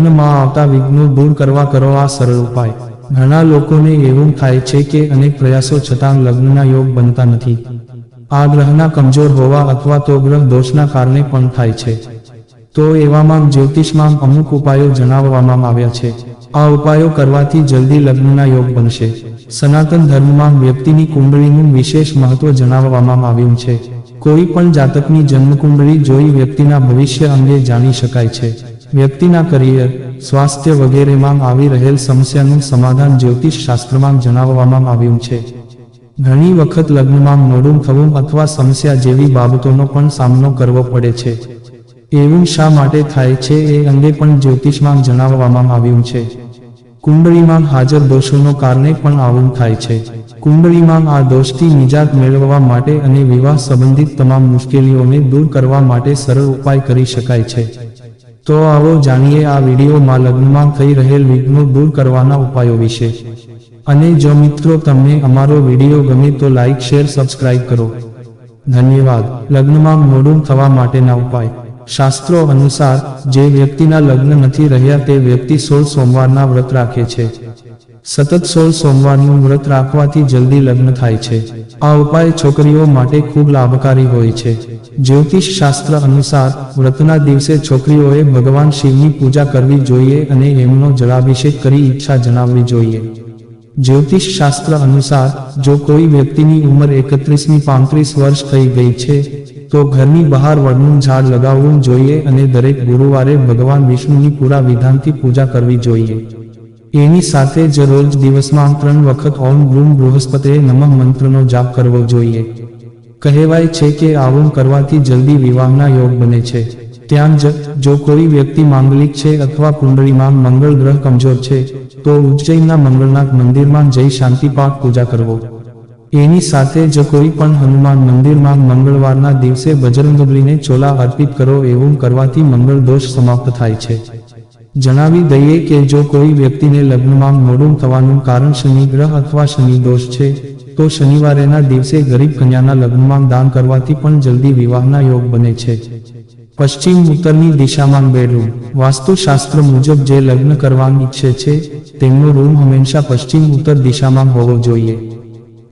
લગ્નમાં આવતા વિઘ્નો દૂર કરવા કરો આ સરળ ઉપાય. ઘણા લોકોને એવું થાય છે કે અનેક પ્રયાસો છતાં લગ્નના યોગ બનતા નથી. આ ગ્રહના કમજોર હોવા અથવા તો ગ્રહ દોષના કારણે પણ થાય છે. તો એવામાં જ્યોતિષમાં અમુક ઉપાયો જણાવવામાં આવ્યા છે. આ ઉપાયો કરવાથી જલ્દી લગ્નના યોગ બનશે. સનાતન ધર્મમાં વ્યક્તિની કુંડળીનું વિશેષ મહત્વ જણાવવામાં આવ્યું છે. કોઈ પણ જાતકની જન્મકુંડળી જોઈ વ્યક્તિના ભવિષ્ય અંગે જાણી શકાય છે. વ્યક્તિના કરિયર, સ્વાસ્થ્ય વગેરેમાં આવી રહેલ સમસ્યાનું સમાધાન જ્યોતિષ શાસ્ત્રમાં જણાવવામાં આવ્યું છે. ઘણી વખત લગ્નમાં મોડું થવું અથવા સમસ્યા જેવી બાબતોનો પણ સામનો કરવો પડે છે. એવું શા માટે થાય છે એ અંગે પણ જ્યોતિષમાં જણાવવામાં આવ્યું છે. કુંડળીમાં હાજર દોષોનો કારણે પણ આવું થાય છે. કુંડળીમાં આ દોષથી નિજાત મેળવવા માટે અને વિવાહ સંબંધિત તમામ મુશ્કેલીઓને દૂર કરવા માટે સરળ ઉપાય કરી શકાય છે. તો આવો જાણીએ આ વિડીયોમાં લગ્નમાં થઈ રહેલ વિઘ્નો દૂર કરવાના ઉપાયો વિશે. અને જો મિત્રો તમને અમારો વીડિયો ગમે તો લાઇક શેર, સબસ્ક્રાઇબ કરો. ધન્યવાદ. લગ્નમાં મોડું થવા માટેના ઉપાય. શાસ્ત્રો અનુસાર જે વ્યક્તિના લગ્ન નથી રહ્યા તે વ્યક્તિ સોળ સોમવારના વ્રત રાખે છે. સતત સોળ સોમવારનું વ્રત રાખવાથી જલ્દી લગ્ન થાય છે. આ ઉપાય છોકરીઓ માટે ખૂબ લાભકારી હોય છે. જ્યોતિષ શાસ્ત્ર અનુસાર વ્રતના દિવસે છોકરીઓએ ભગવાન શિવની પૂજા કરવી જોઈએ અને એમનો જળાભિષેક કરી ઈચ્છા જણાવવી જોઈએ. જ્યોતિષ શાસ્ત્ર અનુસાર જો કોઈ વ્યક્તિની ઉંમર એકત્રીસમી પાંત્રીસ વર્ષ થઈ ગઈ છે, તો ઘરની બહાર વડનું ઝાડ લગાવવું જોઈએ અને દરેક ગુરુવારે ભગવાન વિષ્ણુની પૂરા વિધાનથી પૂજા કરવી જોઈએ. એની સાથે જ રોજ દિવસમાં ત્રણ વખત ઓમ ગ્રુમ બૃહસ્પતે નમઃ મંત્રનો જાપ કરવો જોઈએ. કહેવાય છે કે આવું કરવાથી જલ્દી વિવાહના યોગ બને છે. ત્યાં જ જો કોઈ વ્યક્તિ માંગલિક છે અથવા કુંડળીમાં મંગળ ગ્રહ કમજોર છે, તો ઉજ્જૈનના મંગળનાથ મંદિરમાં જઈ શાંતિપાઠ પૂજા કરવો. એની સાથે જ કોઈ પણ હનુમાન મંદિરમાં મંગળવારના દિવસે બજરંગબલીને ચોલા અર્પિત કરો, એવું કરવાથી મંગળ દોષ સમાપ્ત થાય છે. જણાવી દઈએ કે જો કોઈ વ્યક્તિને લગ્નમાં મોડું થવાનું કારણ શનિ ગ્રહ અથવા શનિ દોષ છે, તો શનિવારેના દિવસે ગરીબ કન્યાના લગ્નમાં દાન કરવાથી પણ જલ્દી વિવાહના યોગ બને છે. પશ્ચિમ ઉત્તરની દિશામાં બેડરૂમ. વાસ્તુશાસ્ત્ર મુજબ જે લગ્ન કરવાની ઈચ્છે છે, તેમનો રૂમ હંમેશા પશ્ચિમ ઉત્તર દિશામાં હોવો જોઈએ.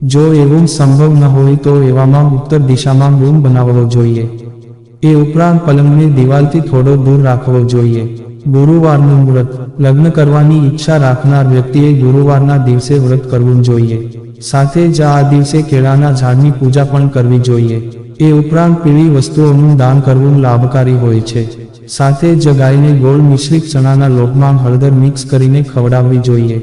જો એવું સંભવ ન હોય તો એવામાં ઉત્તર દિશામાં રૂમ બનાવવો જોઈએ. એ ઉપરાંત પલંગને દિવાલથી થોડો દૂર રાખવો જોઈએ. ગુરુવારનું વ્રત, લગ્ન કરવાની ઈચ્છા રાખનાર વ્યક્તિએ ગુરુવારના દિવસે વ્રત કરવું જોઈએ. સાથે જ આ દિવસે કેળાના ઝાડની પૂજા પણ કરવી જોઈએ. એ ઉપરાંત પીળી વસ્તુઓનું દાન કરવું લાભકારી હોય છે. સાથે જ ગાયને ગોળ મિશ્રિત ચણાના લોટમાં હળદર મિક્સ કરીને ખવડાવવી જોઈએ.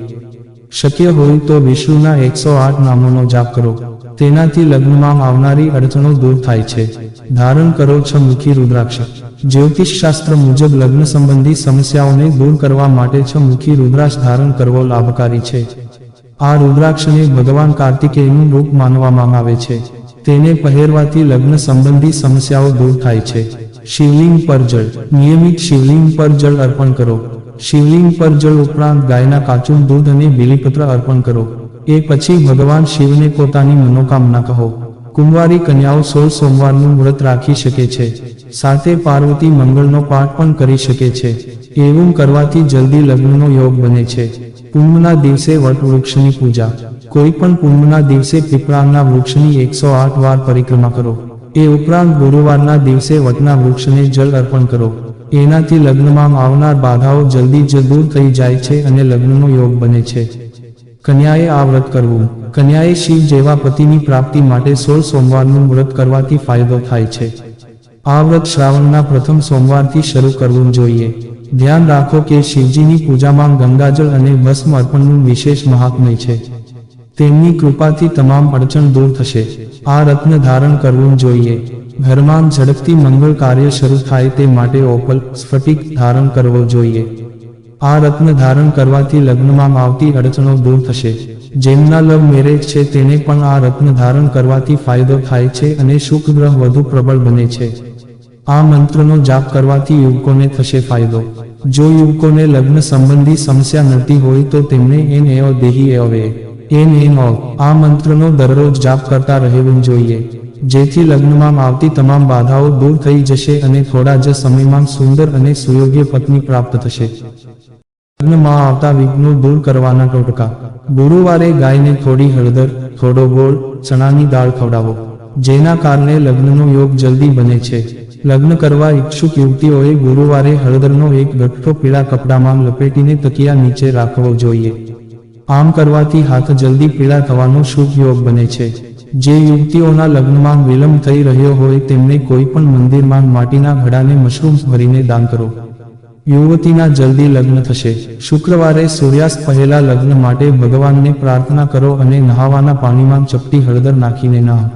શક્ય હોય તો વિષ્ણુના એકસો આઠ નામોનો જાપ કરો. તેનાથી લગ્નમાં આવનારી અડચણો દૂર થાય છે. ધારણ કરો છ મુખી રુદ્રાક્ષ. જ્યોતિષ શાસ્ત્ર મુજબ લગ્ન સંબંધી સમસ્યાઓને દૂર કરવા માટે છ મુખી રુદ્રાક્ષ ધારણ કરવો લાભકારી છે. આ રુદ્રાક્ષને ભગવાન કાર્તિકેયનું રૂપ માનવામાં આવે છે. તેને પહેરવાથી લગ્ન સંબંધી સમસ્યાઓ દૂર થાય છે. શિવલિંગ પર જળ. નિયમિત શિવલિંગ પર જળ અર્પણ કરો. શિવલિંગ પર જળ ઉપરાંત ગાયના કાચું દૂધ અને બિલીપત્ર અર્પણ કરો. એ પછી ભગવાન શિવને પોતાની મનોકામના કહો. કુંવારી કન્યાઓ સોળ સોમવારનું વ્રત રાખી શકે છે. સાથે પાર્વતી મંગળનો પાઠ પણ કરી શકે છે. એવું કરવાથી જલ્દી લગ્નનો યોગ બને છે. પૂર્ણના દિવસે વટવૃક્ષની પૂજા. કોઈ પણ પૂર્ણના દિવસે પીપળાના વૃક્ષની એકસો આઠ વાર પરિક્રમા કરો. એ ઉપરાંત ગુરુવારના દિવસે વટના વૃક્ષને જળ અર્પણ કરો. એનાથી લગ્નમાં આવનાર બાધાઓ જલ્દી જ દૂર થઈ જાય છે અને લગ્નનો યોગ બને છે. કન્યાએ આ વ્રત કરવું. કન્યાએ શિવ જેવા પતિની પ્રાપ્તિ માટે સોળ સોમવારનું વ્રત કરવાથી ફાયદો થાય છે. આ વ્રત શ્રાવણના પ્રથમ સોમવારથી શરૂ કરવું જોઈએ. ધ્યાન રાખો કે શિવજીની પૂજામાં ગંગાજળ અને ભસ્મ અર્પણનું વિશેષ મહાત્મય છે. તેમની કૃપાથી તમામ અડચણ દૂર થશે. આ રત્ન ધારણ કરવું જોઈએ. ઘરમાં ઝડપથી મંગળ કાર્ય શરૂ થાય તે માટે ઓપલ સ્ફટિક ધારણ કરવો જોઈએ. આ રત્ન ધારણ કરવાથી લગ્નમાં આવતી અડચણો દૂર થશે. જેમના લવ મેરેજ છે તેને પણ આ રત્ન ધારણ કરવાથી ફાયદો થાય છે અને શુક્ર ગ્રહ વધુ પ્રબળ બને છે. આ મંત્રનો જાપ કરવાથી યુવકોને થશે ફાયદો. જો યુવકોને લગ્ન સંબંધી સમસ્યા નડતી હોય તો તેમને એન એઓ દેહી એવે એન એન ઓ આ મંત્રનો દરરોજ જાપ કરતા રહેવું જોઈએ. જેથી લગ્નમાં આવતી તમામ બાધાઓ દૂર થઈ જશે અને થોડા જ સમયમાં સુંદર અને સુયોગ્ય પત્ની પ્રાપ્ત થશે. લગ્નમાં આવતા વિઘ્નો દૂર કરવાના ટોટકા. ગુરુવારે ગાયને થોડી હળદર, થોડો ગોળ, ચણાની દાળ ખવડાવો. જેના કારણે લગ્નનો યોગ જલ્દી બને છે. લગ્ન કરવા ઈચ્છુક યુવતીઓએ ગુરુવારે હળદરનો એક ગઠ્ઠો પીળા કપડામાં લપેટીને તકિયા નીચે રાખવો જોઈએ. આમ કરવાથી હાથ જલ્દી પીળા થવાનો શુભ યોગ બને છે. જે યુવતીઓના લગ્નમાં વિલંબ થઈ રહ્યો હોય તેમને કોઈ પણ મંદિરમાં માટીના ઘડાને મશરૂમ્સ ભરીને દાન કરો. યુવતીના જલ્દી લગ્ન થશે. શુક્રવારે સૂર્યાસ્ત પહેલા લગ્ન માટે ભગવાનને પ્રાર્થના કરો અને નહાવાના પાણીમાં ચપટી હળદર નાખીને નહાઓ